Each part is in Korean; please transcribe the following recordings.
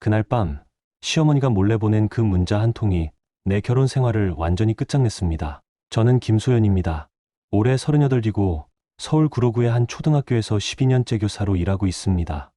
그날 밤 시어머니가 몰래 보낸 그 문자 한 통이 내 결혼 생활을 완전히 끝장냈습니다. 저는 김소연입니다. 올해 38이고 서울 구로구의 한 초등학교에서 12년째 교사로 일하고 있습니다.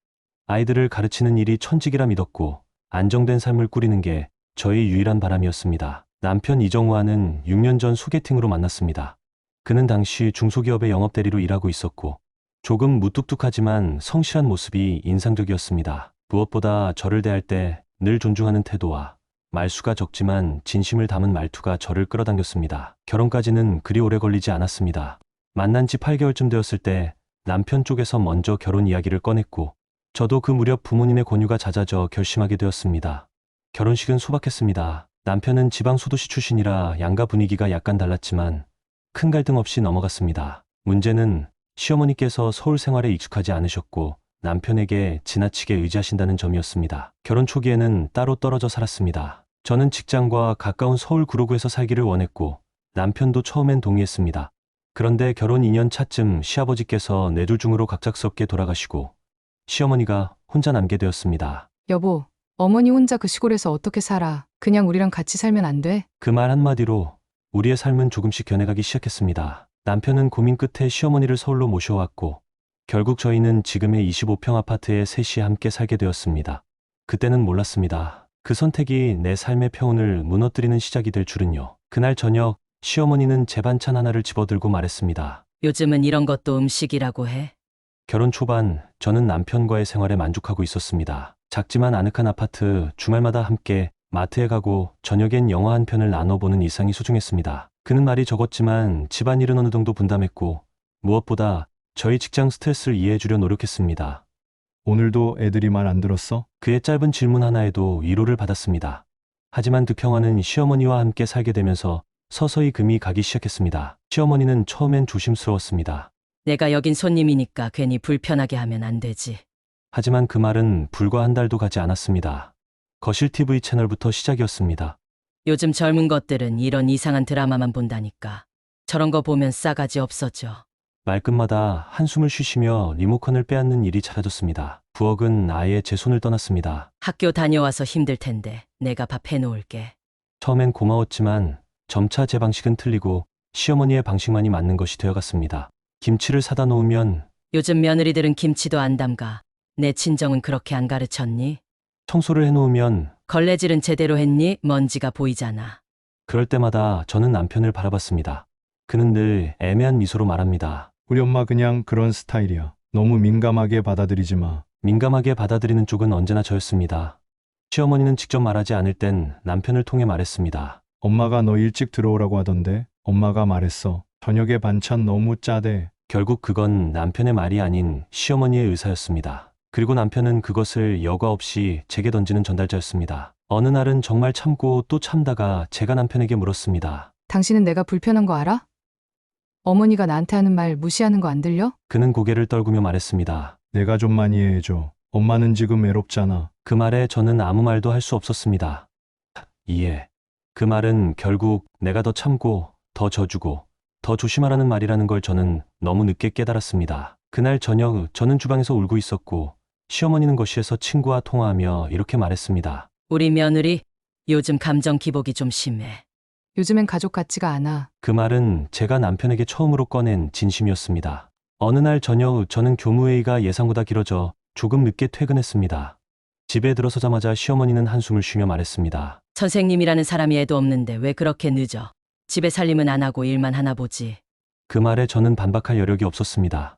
아이들을 가르치는 일이 천직이라 믿었고 안정된 삶을 꾸리는 게 저의 유일한 바람이었습니다. 남편 이정우와는 6년 전 소개팅으로 만났습니다. 그는 당시 중소기업의 영업대리로 일하고 있었고 조금 무뚝뚝하지만 성실한 모습이 인상적이었습니다. 무엇보다 저를 대할 때 늘 존중하는 태도와 말수가 적지만 진심을 담은 말투가 저를 끌어당겼습니다. 결혼까지는 그리 오래 걸리지 않았습니다. 만난 지 8개월쯤 되었을 때 남편 쪽에서 먼저 결혼 이야기를 꺼냈고 저도 그 무렵 부모님의 권유가 잦아져 결심하게 되었습니다. 결혼식은 소박했습니다. 남편은 지방 소도시 출신이라 양가 분위기가 약간 달랐지만 큰 갈등 없이 넘어갔습니다. 문제는 시어머니께서 서울 생활에 익숙하지 않으셨고 남편에게 지나치게 의지하신다는 점이었습니다. 결혼 초기에는 따로 떨어져 살았습니다. 저는 직장과 가까운 서울 구로구에서 살기를 원했고 남편도 처음엔 동의했습니다. 그런데 결혼 2년 차쯤 시아버지께서 뇌졸중으로 갑작스럽게 돌아가시고 시어머니가 혼자 남게 되었습니다. 여보, 어머니 혼자 그 시골에서 어떻게 살아? 그냥 우리랑 같이 살면 안 돼? 그 말 한마디로 우리의 삶은 조금씩 변해가기 시작했습니다. 남편은 고민 끝에 시어머니를 서울로 모셔왔고 결국 저희는 지금의 25평 아파트에 셋이 함께 살게 되었습니다. 그때는 몰랐습니다. 그 선택이 내 삶의 평온을 무너뜨리는 시작이 될 줄은요. 그날 저녁 시어머니는 제 반찬 하나를 집어들고 말했습니다. 요즘은 이런 것도 음식이라고 해. 결혼 초반 저는 남편과의 생활에 만족하고 있었습니다. 작지만 아늑한 아파트 주말마다 함께 마트에 가고 저녁엔 영화 한 편을 나눠보는 이상이 소중했습니다. 그는 말이 적었지만 집안일은 어느 정도 분담했고 무엇보다 저희 직장 스트레스를 이해해주려 노력했습니다. 오늘도 애들이 말 안 들었어? 그의 짧은 질문 하나에도 위로를 받았습니다. 하지만 그 평화는 시어머니와 함께 살게 되면서 서서히 금이 가기 시작했습니다. 시어머니는 처음엔 조심스러웠습니다. 내가 여긴 손님이니까 괜히 불편하게 하면 안 되지. 하지만 그 말은 불과 한 달도 가지 않았습니다. 거실 TV 채널부터 시작이었습니다. 요즘 젊은 것들은 이런 이상한 드라마만 본다니까. 저런 거 보면 싸가지 없어져. 말끝마다 한숨을 쉬시며 리모컨을 빼앗는 일이 잦아졌습니다. 부엌은 아예 제 손을 떠났습니다. 학교 다녀와서 힘들 텐데 내가 밥 해놓을게. 처음엔 고마웠지만 점차 제 방식은 틀리고 시어머니의 방식만이 맞는 것이 되어갔습니다. 김치를 사다 놓으면 요즘 며느리들은 김치도 안 담가. 내 친정은 그렇게 안 가르쳤니? 청소를 해놓으면 걸레질은 제대로 했니? 먼지가 보이잖아. 그럴 때마다 저는 남편을 바라봤습니다. 그는 늘 애매한 미소로 말합니다. 우리 엄마 그냥 그런 스타일이야. 너무 민감하게 받아들이지 마. 민감하게 받아들이는 쪽은 언제나 저였습니다. 시어머니는 직접 말하지 않을 땐 남편을 통해 말했습니다. 엄마가 너 일찍 들어오라고 하던데 엄마가 말했어. 저녁에 반찬 너무 짜대. 결국 그건 남편의 말이 아닌 시어머니의 의사였습니다. 그리고 남편은 그것을 여과 없이 제게 던지는 전달자였습니다. 어느 날은 정말 참고 또 참다가 제가 남편에게 물었습니다. 당신은 내가 불편한 거 알아? 어머니가 나한테 하는 말 무시하는 거 안 들려? 그는 고개를 떨구며 말했습니다. 내가 좀 많이 이해해줘. 엄마는 지금 외롭잖아. 그 말에 저는 아무 말도 할 수 없었습니다. 이해. 그 말은 결국 내가 더 참고, 더 져주고, 더 조심하라는 말이라는 걸 저는 너무 늦게 깨달았습니다. 그날 저녁 저는 주방에서 울고 있었고, 시어머니는 거실에서 친구와 통화하며 이렇게 말했습니다. 우리 며느리 요즘 감정 기복이 좀 심해. 요즘엔 가족 같지가 않아. 그 말은 제가 남편에게 처음으로 꺼낸 진심이었습니다. 어느 날 저녁 저는 교무회의가 예상보다 길어져 조금 늦게 퇴근했습니다. 집에 들어서자마자 시어머니는 한숨을 쉬며 말했습니다. 선생님이라는 사람이 애도 없는데 왜 그렇게 늦어? 집에 살림은 안 하고 일만 하나 보지. 그 말에 저는 반박할 여력이 없었습니다.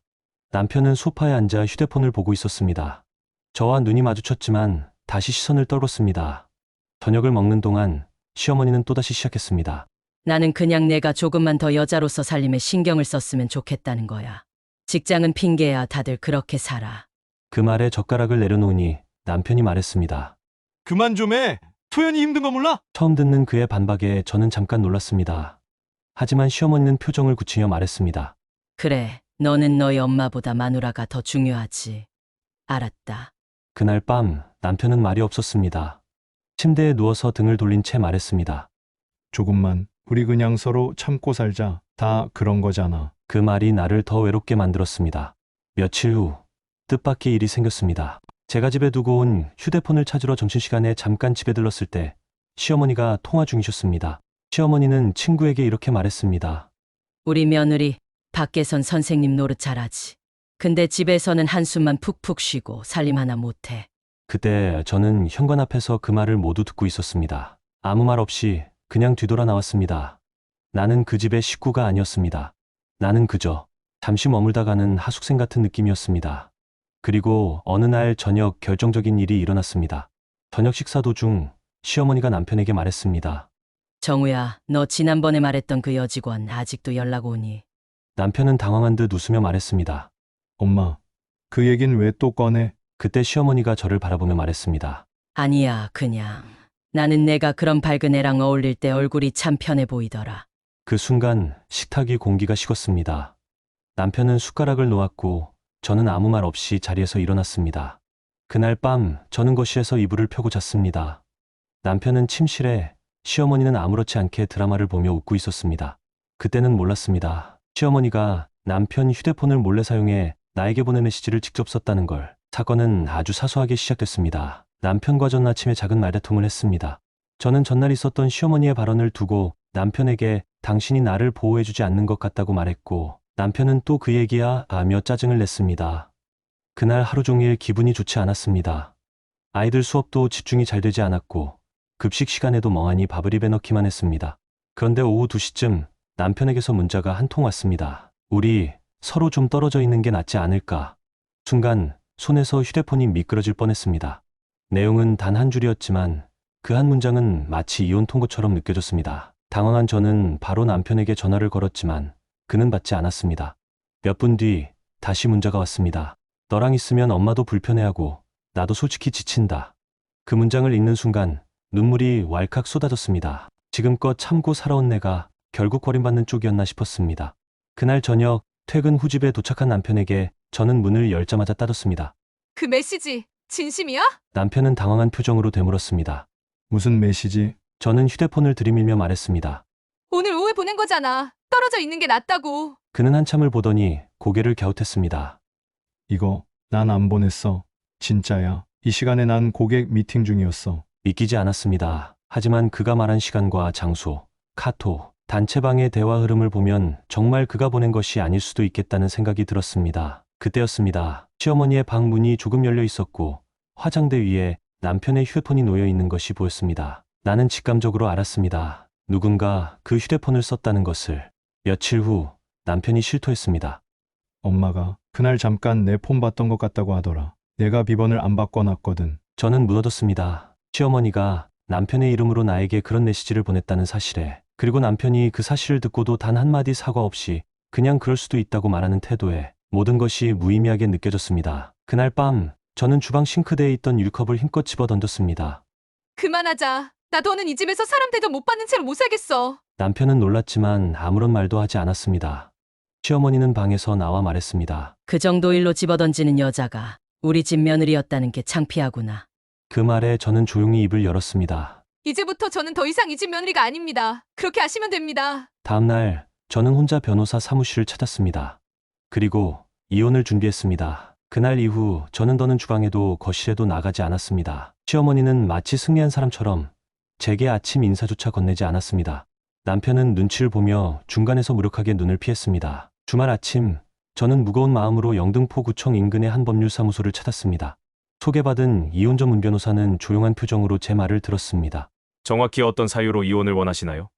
남편은 소파에 앉아 휴대폰을 보고 있었습니다. 저와 눈이 마주쳤지만 다시 시선을 떨궜습니다. 저녁을 먹는 동안 시어머니는 또다시 시작했습니다. 나는 그냥 내가 조금만 더 여자로서 살림에 신경을 썼으면 좋겠다는 거야. 직장은 핑계야 다들 그렇게 살아. 그 말에 젓가락을 내려놓으니 남편이 말했습니다. 그만 좀 해. 토연이 힘든 거 몰라? 처음 듣는 그의 반박에 저는 잠깐 놀랐습니다. 하지만 시어머니는 표정을 굳히며 말했습니다. 그래, 너는 너희 엄마보다 마누라가 더 중요하지. 알았다. 그날 밤 남편은 말이 없었습니다. 침대에 누워서 등을 돌린 채 말했습니다. 조금만. 우리 그냥 서로 참고 살자. 다 그런 거잖아. 그 말이 나를 더 외롭게 만들었습니다. 며칠 후 뜻밖의 일이 생겼습니다. 제가 집에 두고 온 휴대폰을 찾으러 점심시간에 잠깐 집에 들렀을 때 시어머니가 통화 중이셨습니다. 시어머니는 친구에게 이렇게 말했습니다. 우리 며느리 밖에선 선생님 노릇 잘하지. 근데 집에서는 한숨만 푹푹 쉬고 살림 하나 못해. 그때 저는 현관 앞에서 그 말을 모두 듣고 있었습니다. 아무 말 없이 그냥 뒤돌아 나왔습니다. 나는 그 집의 식구가 아니었습니다. 나는 그저 잠시 머물다 가는 하숙생 같은 느낌이었습니다. 그리고 어느 날 저녁 결정적인 일이 일어났습니다. 저녁 식사 도중 시어머니가 남편에게 말했습니다. 정우야, 너 지난번에 말했던 그 여직원 아직도 연락 오니? 남편은 당황한 듯 웃으며 말했습니다. 엄마, 그 얘긴 왜 또 꺼내? 그때 시어머니가 저를 바라보며 말했습니다. 아니야, 그냥. 나는 내가 그런 밝은 애랑 어울릴 때 얼굴이 참 편해 보이더라. 그 순간 식탁이 공기가 식었습니다. 남편은 숟가락을 놓았고 저는 아무 말 없이 자리에서 일어났습니다. 그날 밤 저는 거실에서 이불을 펴고 잤습니다. 남편은 침실에 시어머니는 아무렇지 않게 드라마를 보며 웃고 있었습니다. 그때는 몰랐습니다. 시어머니가 남편 휴대폰을 몰래 사용해 나에게 보낸 메시지를 직접 썼다는 걸. 사건은 아주 사소하게 시작됐습니다. 남편과 전 아침에 작은 말다툼을 했습니다. 저는 전날 있었던 시어머니의 발언을 두고 남편에게 당신이 나를 보호해주지 않는 것 같다고 말했고 남편은 또 그 얘기야 하며 짜증을 냈습니다. 그날 하루 종일 기분이 좋지 않았습니다. 아이들 수업도 집중이 잘 되지 않았고 급식 시간에도 멍하니 밥을 입에 넣기만 했습니다. 그런데 오후 2시쯤 남편에게서 문자가 한 통 왔습니다. 우리 서로 좀 떨어져 있는 게 낫지 않을까. 순간 손에서 휴대폰이 미끄러질 뻔했습니다. 내용은 단 한 줄이었지만 그 한 문장은 마치 이혼 통보처럼 느껴졌습니다. 당황한 저는 바로 남편에게 전화를 걸었지만 그는 받지 않았습니다. 몇 분 뒤 다시 문자가 왔습니다. 너랑 있으면 엄마도 불편해하고 나도 솔직히 지친다. 그 문장을 읽는 순간 눈물이 왈칵 쏟아졌습니다. 지금껏 참고 살아온 내가 결국 버림받는 쪽이었나 싶었습니다. 그날 저녁 퇴근 후 집에 도착한 남편에게 저는 문을 열자마자 따졌습니다. 그 메시지 진심이야? 남편은 당황한 표정으로 되물었습니다. 무슨 메시지? 저는 휴대폰을 들이밀며 말했습니다. 오늘 오후에 보낸 거잖아. 떨어져 있는 게 낫다고. 그는 한참을 보더니 고개를 갸웃했습니다. 이거 난 안 보냈어. 진짜야. 이 시간에 난 고객 미팅 중이었어. 믿기지 않았습니다. 하지만 그가 말한 시간과 장소, 카톡, 단체방의 대화 흐름을 보면 정말 그가 보낸 것이 아닐 수도 있겠다는 생각이 들었습니다. 그때였습니다. 시어머니의 방 문이 조금 열려 있었고 화장대 위에 남편의 휴대폰이 놓여 있는 것이 보였습니다. 나는 직감적으로 알았습니다. 누군가 그 휴대폰을 썼다는 것을. 며칠 후 남편이 실토했습니다. 엄마가 그날 잠깐 내 폰 봤던 것 같다고 하더라. 내가 비번을 안 바꿔놨거든. 저는 묻어뒀습니다. 시어머니가 남편의 이름으로 나에게 그런 메시지를 보냈다는 사실에, 그리고 남편이 그 사실을 듣고도 단 한마디 사과 없이 그냥 그럴 수도 있다고 말하는 태도에 모든 것이 무의미하게 느껴졌습니다. 그날 밤, 저는 주방 싱크대에 있던 유리컵을 힘껏 집어 던졌습니다. 그만하자. 나 더는 이 집에서 사람 대접 못 받는 채로 못 살겠어. 남편은 놀랐지만 아무런 말도 하지 않았습니다. 시어머니는 방에서 나와 말했습니다. 그 정도 일로 집어던지는 여자가 우리 집 며느리였다는 게 창피하구나. 그 말에 저는 조용히 입을 열었습니다. 이제부터 저는 더 이상 이 집 며느리가 아닙니다. 그렇게 아시면 됩니다. 다음날 저는 혼자 변호사 사무실을 찾았습니다. 그리고 이혼을 준비했습니다. 그날 이후 저는 더는 주방에도 거실에도 나가지 않았습니다. 시어머니는 마치 승리한 사람처럼 제게 아침 인사조차 건네지 않았습니다. 남편은 눈치를 보며 중간에서 무력하게 눈을 피했습니다. 주말 아침 저는 무거운 마음으로 영등포구청 인근의 한 법률사무소를 찾았습니다. 소개받은 이혼 전문 변호사는 조용한 표정으로 제 말을 들었습니다. 정확히 어떤 사유로 이혼을 원하시나요?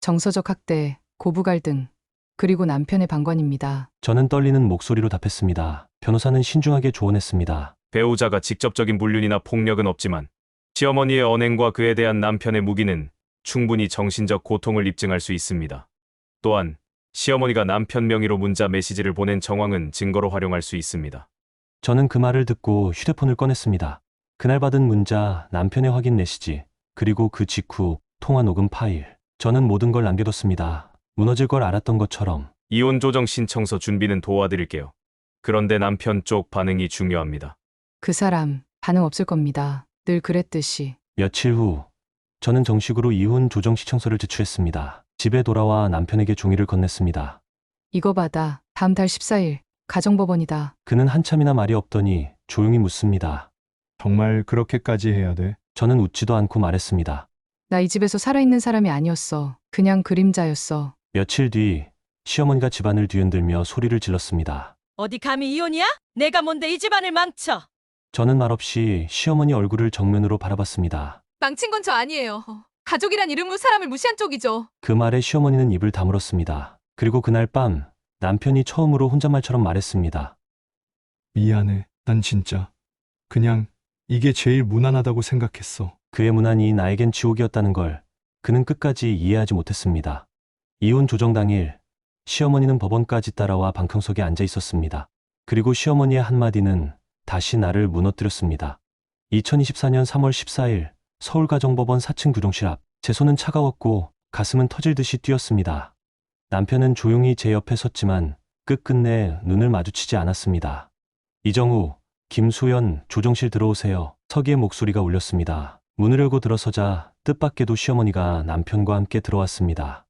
정서적 학대, 고부 갈등, 그리고 남편의 방관입니다. 저는 떨리는 목소리로 답했습니다. 변호사는 신중하게 조언했습니다. 배우자가 직접적인 물륜이나 폭력은 없지만 시어머니의 언행과 그에 대한 남편의 무기는 충분히 정신적 고통을 입증할 수 있습니다. 또한 시어머니가 남편 명의로 문자 메시지를 보낸 정황은 증거로 활용할 수 있습니다. 저는 그 말을 듣고 휴대폰을 꺼냈습니다. 그날 받은 문자, 남편의 확인 메시지, 그리고 그 직후 통화 녹음 파일. 저는 모든 걸 남겨뒀습니다. 무너질 걸 알았던 것처럼. 이혼 조정 신청서 준비는 도와드릴게요. 그런데 남편 쪽 반응이 중요합니다. 그 사람 반응 없을 겁니다. 늘 그랬듯이. 며칠 후, 저는 정식으로 이혼 조정 시청서를 제출했습니다. 집에 돌아와 남편에게 종이를 건넸습니다. 이거 받아. 다음 달 14일 가정법원이다. 그는 한참이나 말이 없더니 조용히 묻습니다. 정말 그렇게까지 해야 돼? 저는 웃지도 않고 말했습니다. 나 이 집에서 살아있는 사람이 아니었어. 그냥 그림자였어. 며칠 뒤 시어머니가 집안을 뒤흔들며 소리를 질렀습니다. 어디 감히 이혼이야? 내가 뭔데 이 집안을 망쳐? 저는 말없이 시어머니 얼굴을 정면으로 바라봤습니다. 망친 건 저 아니에요. 가족이란 이름으로 사람을 무시한 쪽이죠. 그 말에 시어머니는 입을 다물었습니다. 그리고 그날 밤 남편이 처음으로 혼잣말처럼 말했습니다. 미안해. 난 진짜 그냥 이게 제일 무난하다고 생각했어. 그의 무난이 나에겐 지옥이었다는 걸 그는 끝까지 이해하지 못했습니다. 이혼 조정 당일 시어머니는 법원까지 따라와 방청석에 앉아 있었습니다. 그리고 시어머니의 한마디는 다시 나를 무너뜨렸습니다. 2024년 3월 14일 서울가정법원 4층 규정실 앞 제 손은 차가웠고 가슴은 터질 듯이 뛰었습니다. 남편은 조용히 제 옆에 섰지만 끝끝내 눈을 마주치지 않았습니다. 이정우, 김수연, 조정실 들어오세요. 서기의 목소리가 울렸습니다. 문을 열고 들어서자 뜻밖에도 시어머니가 남편과 함께 들어왔습니다.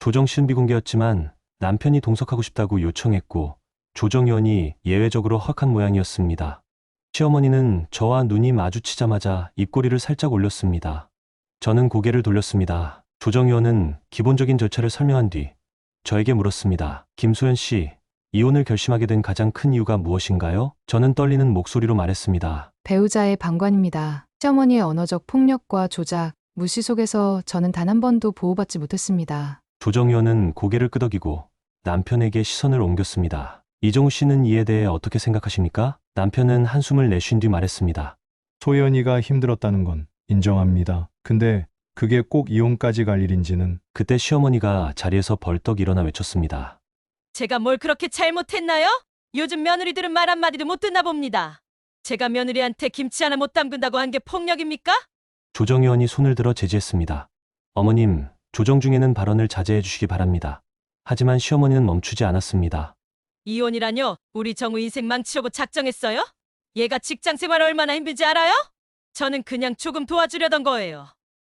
조정실은 비공개였지만 남편이 동석하고 싶다고 요청했고 조정의원이 예외적으로 허락한 모양이었습니다. 시어머니는 저와 눈이 마주치자마자 입꼬리를 살짝 올렸습니다. 저는 고개를 돌렸습니다. 조정의원은 기본적인 절차를 설명한 뒤 저에게 물었습니다. 김소연 씨, 이혼을 결심하게 된 가장 큰 이유가 무엇인가요? 저는 떨리는 목소리로 말했습니다. 배우자의 방관입니다. 시어머니의 언어적 폭력과 조작, 무시 속에서 저는 단 한 번도 보호받지 못했습니다. 조정의원은 고개를 끄덕이고 남편에게 시선을 옮겼습니다. 이종우 씨는 이에 대해 어떻게 생각하십니까? 남편은 한숨을 내쉰 뒤 말했습니다. 소연이가 힘들었다는 건 인정합니다. 근데 그게 꼭 이혼까지 갈 일인지는 그때 시어머니가 자리에서 벌떡 일어나 외쳤습니다. 제가 뭘 그렇게 잘못했나요? 요즘 며느리들은 말 한마디도 못 듣나 봅니다. 제가 며느리한테 김치 하나 못 담근다고 한 게 폭력입니까? 조정의원이 손을 들어 제지했습니다. 어머님, 조정 중에는 발언을 자제해 주시기 바랍니다. 하지만 시어머니는 멈추지 않았습니다. 이혼이라뇨? 우리 정우 인생 망치려고 작정했어요? 얘가 직장 생활 얼마나 힘든지 알아요? 저는 그냥 조금 도와주려던 거예요.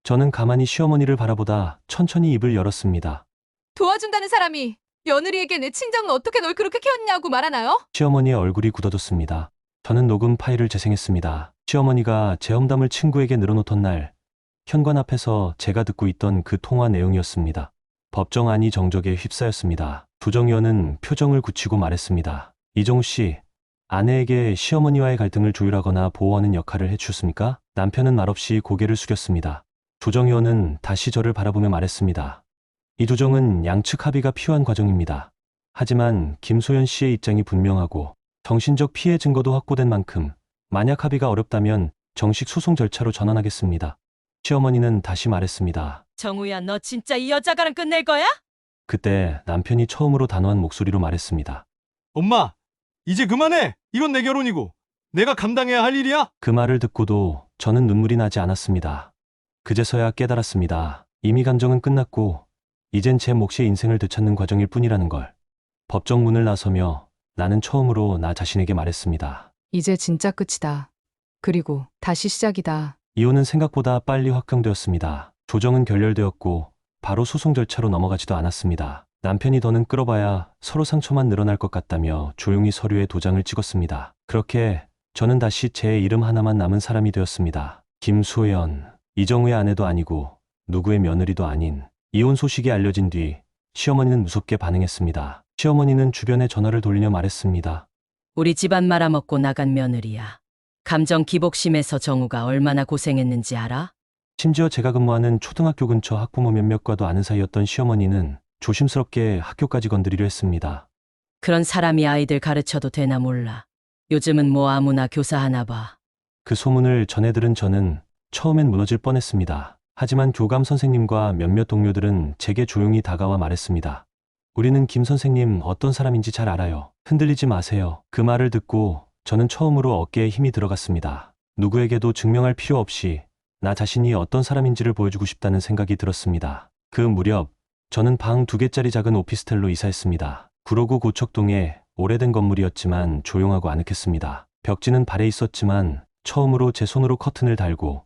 저는 가만히 시어머니를 바라보다 천천히 입을 열었습니다. 도와준다는 사람이 며느리에게 내 친정은 어떻게 널 그렇게 키웠냐고 말하나요? 시어머니의 얼굴이 굳어졌습니다. 저는 녹음 파일을 재생했습니다. 시어머니가 제 험담을 친구에게 늘어놓던 날, 현관 앞에서 제가 듣고 있던 그 통화 내용이었습니다. 법정 안이 정적에 휩싸였습니다. 조정의원은 표정을 굳히고 말했습니다. 이종우 씨, 아내에게 시어머니와의 갈등을 조율하거나 보호하는 역할을 해주셨습니까? 남편은 말없이 고개를 숙였습니다. 조정의원은 다시 저를 바라보며 말했습니다. 이 조정은 양측 합의가 필요한 과정입니다. 하지만 김소연 씨의 입장이 분명하고 정신적 피해 증거도 확보된 만큼 만약 합의가 어렵다면 정식 소송 절차로 전환하겠습니다. 시어머니는 다시 말했습니다. 정우야, 너 진짜 이 여자가랑 끝낼 거야? 그때 남편이 처음으로 단호한 목소리로 말했습니다. 엄마, 이제 그만해. 이건 내 결혼이고 내가 감당해야 할 일이야. 그 말을 듣고도 저는 눈물이 나지 않았습니다. 그제서야 깨달았습니다. 이미 감정은 끝났고 이젠 제 몫의 인생을 되찾는 과정일 뿐이라는 걸. 법정 문을 나서며 나는 처음으로 나 자신에게 말했습니다. 이제 진짜 끝이다. 그리고 다시 시작이다. 이혼은 생각보다 빨리 확정되었습니다. 조정은 결렬되었고 바로 소송 절차로 넘어가지도 않았습니다. 남편이 더는 끌어봐야 서로 상처만 늘어날 것 같다며 조용히 서류에 도장을 찍었습니다. 그렇게 저는 다시 제 이름 하나만 남은 사람이 되었습니다. 김소연. 이정우의 아내도 아니고 누구의 며느리도 아닌 이혼 소식이 알려진 뒤 시어머니는 무섭게 반응했습니다. 시어머니는 주변에 전화를 돌리며 말했습니다. 우리 집안 말아먹고 나간 며느리야. 감정 기복심에서 정우가 얼마나 고생했는지 알아? 심지어 제가 근무하는 초등학교 근처 학부모 몇몇과도 아는 사이였던 시어머니는 조심스럽게 학교까지 건드리려 했습니다. 그런 사람이 아이들 가르쳐도 되나 몰라. 요즘은 뭐 아무나 교사하나 봐. 그 소문을 전해 들은 저는 처음엔 무너질 뻔했습니다. 하지만 교감 선생님과 몇몇 동료들은 제게 조용히 다가와 말했습니다. 우리는 김 선생님 어떤 사람인지 잘 알아요. 흔들리지 마세요. 그 말을 듣고 저는 처음으로 어깨에 힘이 들어갔습니다. 누구에게도 증명할 필요 없이 나 자신이 어떤 사람인지를 보여주고 싶다는 생각이 들었습니다. 그 무렵 저는 방 두 개짜리 작은 오피스텔로 이사했습니다. 구로구 고척동에 오래된 건물이었지만 조용하고 아늑했습니다. 벽지는 발에 있었지만 처음으로 제 손으로 커튼을 달고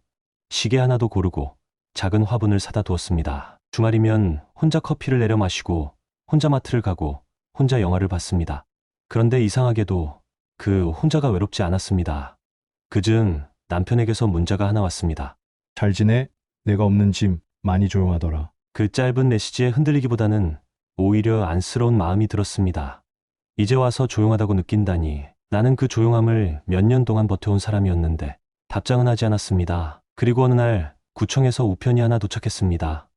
시계 하나도 고르고 작은 화분을 사다 두었습니다. 주말이면 혼자 커피를 내려 마시고 혼자 마트를 가고 혼자 영화를 봤습니다. 그런데 이상하게도 그 혼자가 외롭지 않았습니다. 그중 남편에게서 문자가 하나 왔습니다. 잘 지내? 내가 없는 짐 많이 조용하더라. 그 짧은 메시지에 흔들리기보다는 오히려 안쓰러운 마음이 들었습니다. 이제 와서 조용하다고 느낀다니 나는 그 조용함을 몇 년 동안 버텨온 사람이었는데 답장은 하지 않았습니다. 그리고 어느 날 구청에서 우편이 하나 도착했습니다.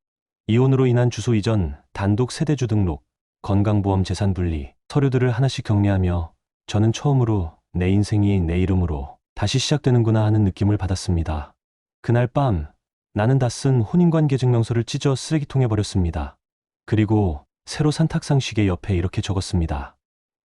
이혼으로 인한 주소 이전, 단독 세대주 등록, 건강보험 재산 분리, 서류들을 하나씩 정리하며 저는 처음으로 내 인생이 내 이름으로 다시 시작되는구나 하는 느낌을 받았습니다. 그날 밤 나는 다 쓴 혼인관계 증명서를 찢어 쓰레기통에 버렸습니다. 그리고 새로 산 탁상 시계 옆에 이렇게 적었습니다.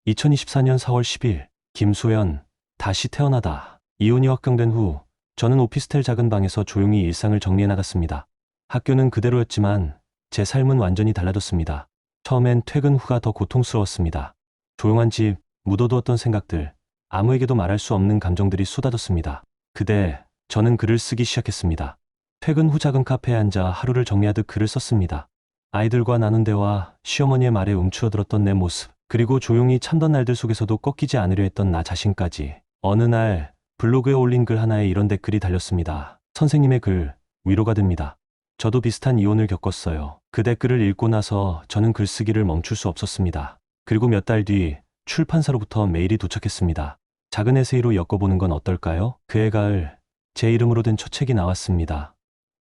2024년 4월 10일 김소연 다시 태어나다. 이혼이 확정된 후 저는 오피스텔 작은 방에서 조용히 일상을 정리해 나갔습니다. 학교는 그대로였지만 제 삶은 완전히 달라졌습니다. 처음엔 퇴근 후가 더 고통스러웠습니다. 조용한 집, 묻어두었던 생각들, 아무에게도 말할 수 없는 감정들이 쏟아졌습니다. 그때 저는 글을 쓰기 시작했습니다. 퇴근 후 작은 카페에 앉아 하루를 정리하듯 글을 썼습니다. 아이들과 나눈 대화, 시어머니의 말에 움츠러들었던 내 모습, 그리고 조용히 참던 날들 속에서도 꺾이지 않으려 했던 나 자신까지. 어느 날 블로그에 올린 글 하나에 이런 댓글이 달렸습니다. 선생님의 글, 위로가 됩니다. 저도 비슷한 이혼을 겪었어요. 그 댓글을 읽고 나서 저는 글쓰기를 멈출 수 없었습니다. 그리고 몇 달 뒤 출판사로부터 메일이 도착했습니다. 작은 에세이로 엮어보는 건 어떨까요? 그해 가을, 제 이름으로 된첫 책이 나왔습니다.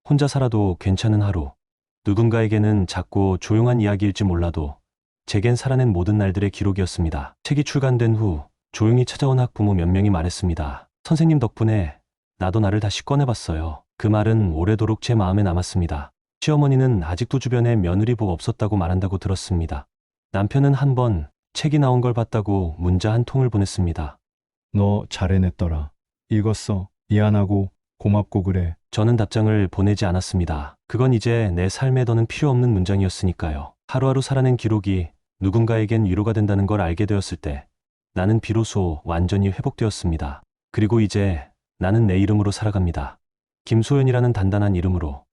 혼자 살아도 괜찮은 하루. 누군가에게는 작고 조용한 이야기일지 몰라도 제겐 살아낸 모든 날들의 기록이었습니다. 책이 출간된 후 조용히 찾아온 학부모 몇 명이 말했습니다. 선생님 덕분에 나도 나를 다시 꺼내봤어요. 그 말은 오래도록 제 마음에 남았습니다. 시어머니는 아직도 주변에 며느리 복 없었다고 말한다고 들었습니다. 남편은 한 번 책이 나온 걸 봤다고 문자 한 통을 보냈습니다. 너 잘해냈더라. 읽었어. 미안하고 고맙고 그래. 저는 답장을 보내지 않았습니다. 그건 이제 내 삶에 더는 필요 없는 문장이었으니까요. 하루하루 살아낸 기록이 누군가에겐 위로가 된다는 걸 알게 되었을 때 나는 비로소 완전히 회복되었습니다. 그리고 이제 나는 내 이름으로 살아갑니다. 김소연이라는 단단한 이름으로